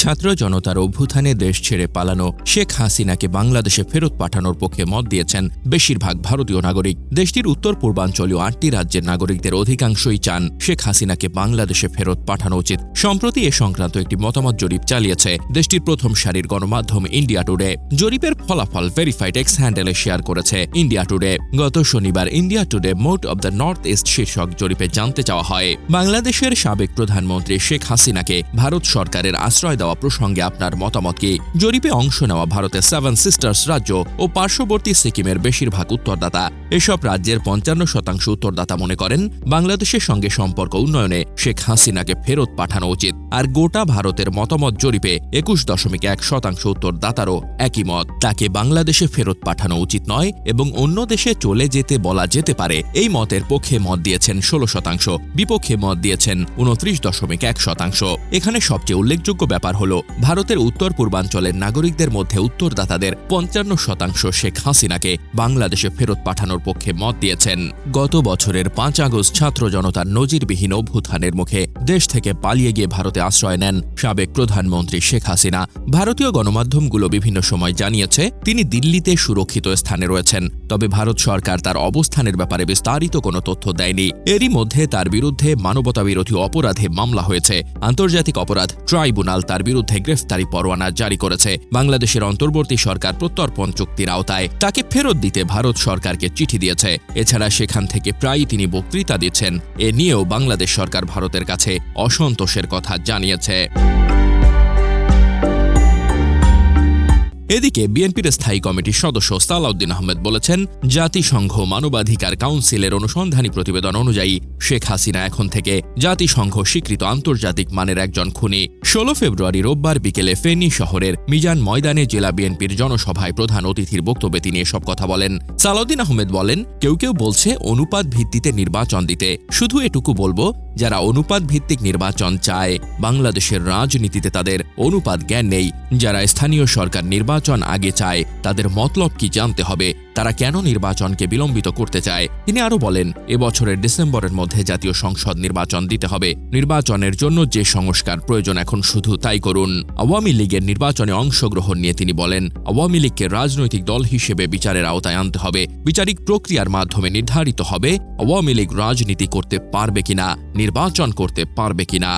ছাত্র জনতার অভ্যুত্থানে দেশ ছেড়ে পালানো শেখ হাসিনাকে বাংলাদেশে ফেরত পাঠানোর পক্ষে মত দিয়েছেন বেশিরভাগ ভারতীয় নাগরিক। দেশটির উত্তর পূর্বাঞ্চলীয় আটটি রাজ্যের নাগরিকদের অধিকাংশই চান শেখ হাসিনাকে বাংলাদেশে ফেরত পাঠানো উচিত। সম্প্রতি এ সংক্রান্ত একটি মতামত জরিপ চালিয়েছে দেশটির প্রথম সারির গণমাধ্যম ইন্ডিয়া টুডে। জরিপের ফলাফল ভেরিফাইড এক্স হ্যান্ডেলে শেয়ার করেছে ইন্ডিয়া টুডে। গত শনিবার India Today mood of the North East শীর্ষক জরিপে জানতে চাওয়া হয়। বাংলাদেশের সাবেক প্রধানমন্ত্রী শেখ হাসিনাকে ভারত সরকারের আশ্রয় দেওয়া প্রসঙ্গে আপনার মতামত কি জরিপে অংশ নেওয়া ভারতের সেভেন সিস্টার্স রাজ্য ও পার্শ্ববর্তী সিকিমের বেশিরভাগ উত্তরদাতা। এসব রাজ্যের পঞ্চান্ন শতাংশ উত্তরদাতা মনে করেন, বাংলাদেশের সঙ্গে সম্পর্ক উন্নয়নে শেখ হাসিনাকে ফেরত পাঠানো উচিত। আর গোটা ভারতের মতামত জরিপে একুশ দশমিক এক শতাংশ উত্তরদাতারও একই মত। তাকে বাংলাদেশে ফেরত পাঠানো উচিত নয় এবং অন্য দেশে চলে যেতে বলা যেতে পারে, এই মতের পক্ষে মত দিয়েছেন ষোলো শতাংশ। বিপক্ষে মত দিয়েছেন উনত্রিশ দশমিক এক শতাংশ। এখানে সবচেয়ে উল্লেখযোগ্য ব্যাপার হল, ভারতের উত্তর পূর্বাঞ্চলের নাগরিকদের মধ্যে উত্তরদাতাদের পঞ্চান্ন শতাংশ শেখ হাসিনাকে বাংলাদেশে ফেরত পাঠানোর পক্ষে মত দিয়েছেন। গত বছরের পাঁচ আগস্ট ছাত্র জনতার নজিরবিহীন অভ্যুত্থানের মুখে দেশ থেকে পালিয়ে গিয়ে ভারতে আশ্রয় নেন সাবেক প্রধানমন্ত্রী শেখ হাসিনা। ভারতীয় গণমাধ্যমগুলো বিভিন্ন সময় জানিয়েছে, তিনি দিল্লিতে সুরক্ষিত স্থানে রয়েছেন, তবে ভারত সরকার তার অবস্থানের ব্যাপারে বিস্তারিত কোনো তথ্য দেয়নি। এরই মধ্যে তার বিরুদ্ধে মানবতাবিরোধী অপরাধে মামলা হয়েছে। আন্তর্জাতিক অপরাধ ট্রাইব্যুনাল তার বিরুদ্ধে গ্রেফতারি পরোয়ানা জারি করেছে। বাংলাদেশের অন্তর্বর্তী সরকার প্রত্যর্পণ চুক্তির আওতায় তাকে ফেরত দিতে ভারত সরকারকে চিঠি দিয়েছে। এছাড়া সেখান থেকে প্রায়ই তিনি বক্তৃতা দিচ্ছেন। এ নিয়েও বাংলাদেশ সরকার ভারতের কাছে অসন্তোষের কথা জানিয়েছে। এদিকে বিএনপির স্থায়ী কমিটির সদস্য সালাউদ্দিন আহমেদ বলেছেন, জাতিসংঘ মানবাধিকার কাউন্সিলের অনুসন্ধানী প্রতিবেদন অনুযায়ী শেখ হাসিনা এখন থেকে জাতিসংঘ স্বীকৃত আন্তর্জাতিক মানের একজন খুনি। ষোলো ফেব্রুয়ারি রোববার বিকেলে ফেনী শহরের মিজান ময়দানে জেলা বিএনপির জনসভায় প্রধান অতিথির বক্তব্যে তিনি এসব কথা বলেন। সালাউদ্দিন আহমেদ বলেন, কেউ কেউ বলছে, অনুপাত ভিত্তিতে নির্বাচন দিতে। শুধু এটুকু বলব যারা অনুপাত ভিত্তিক নির্বাচন চায়, বাংলাদেশের রাজনীতিতে তাদের অনুপাত জ্ঞান নেই। যারা স্থানীয় সরকার নির্বাচন আগে চায়, তাদের মতলব কি জানতে হবে? তারা কেন নির্বাচনকে বিলম্বিত করতে চায়? তিনি আরও বলেন, এবছরের ডিসেম্বরের মধ্যে জাতীয় সংসদ নির্বাচন দিতে হবে। নির্বাচনের জন্য যে সংস্কার প্রয়োজন এখন শুধু তাই করুন। আওয়ামী লীগের নির্বাচনে অংশগ্রহণ নিয়ে তিনি বলেন, আওয়ামী লীগকে রাজনৈতিক দল হিসেবে বিচারের আওতায় আনতে হবে। বিচারিক প্রক্রিয়ার মাধ্যমে নির্ধারিত হবে, আওয়ামী লীগ রাজনীতি করতে পারবে কিনা। নির্বাচন করতে পারবে কিনা।